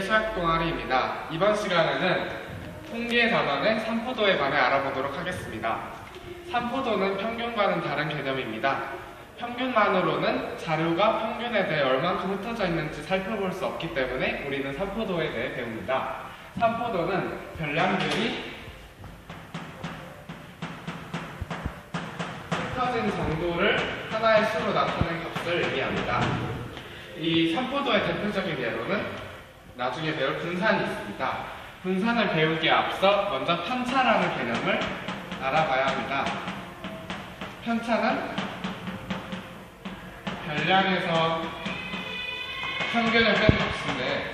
수학 동아리입니다. 이번 시간에는 통계 단원의 삼포도에 관해 알아보도록 하겠습니다. 삼포도는 평균과는 다른 개념입니다. 평균만으로는 자료가 평균에 대해 얼만큼 흩어져 있는지 살펴볼 수 없기 때문에 우리는 삼포도에 대해 배웁니다. 삼포도는 별량들이 흩어진 정도를 하나의 수로 나타낸 값을 의미합니다. 이 삼포도의 대표적인 예로는 나중에 배울 분산이 있습니다. 분산을 배우기에 앞서 먼저 편차라는 개념을 알아봐야 합니다. 편차는 별량에서 평균을 뺀 값인데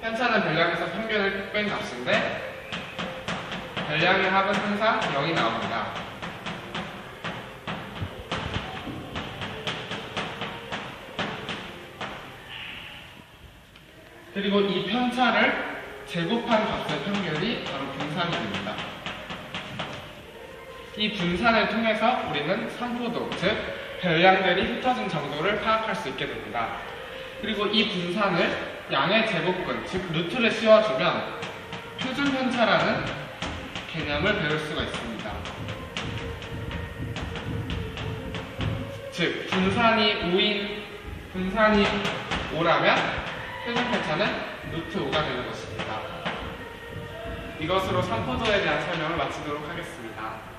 편차는 별량에서 평균을 뺀 값인데 별량의 합은 항상 0이 나옵니다. 그리고 이 편차를 제곱한 값의 평균이 바로 분산이 됩니다. 이 분산을 통해서 우리는 산포도, 즉 별량들이 흩어진 정도를 파악할 수 있게 됩니다. 그리고 이 분산을 양의 제곱근, 즉 루트를 씌워주면 표준 편차라는 개념을 배울 수가 있습니다. 즉 분산이 5인 분산이 5라면 표준 편차는 루트 5가 되는 것입니다. 이것으로 산포도에 대한 설명을 마치도록 하겠습니다.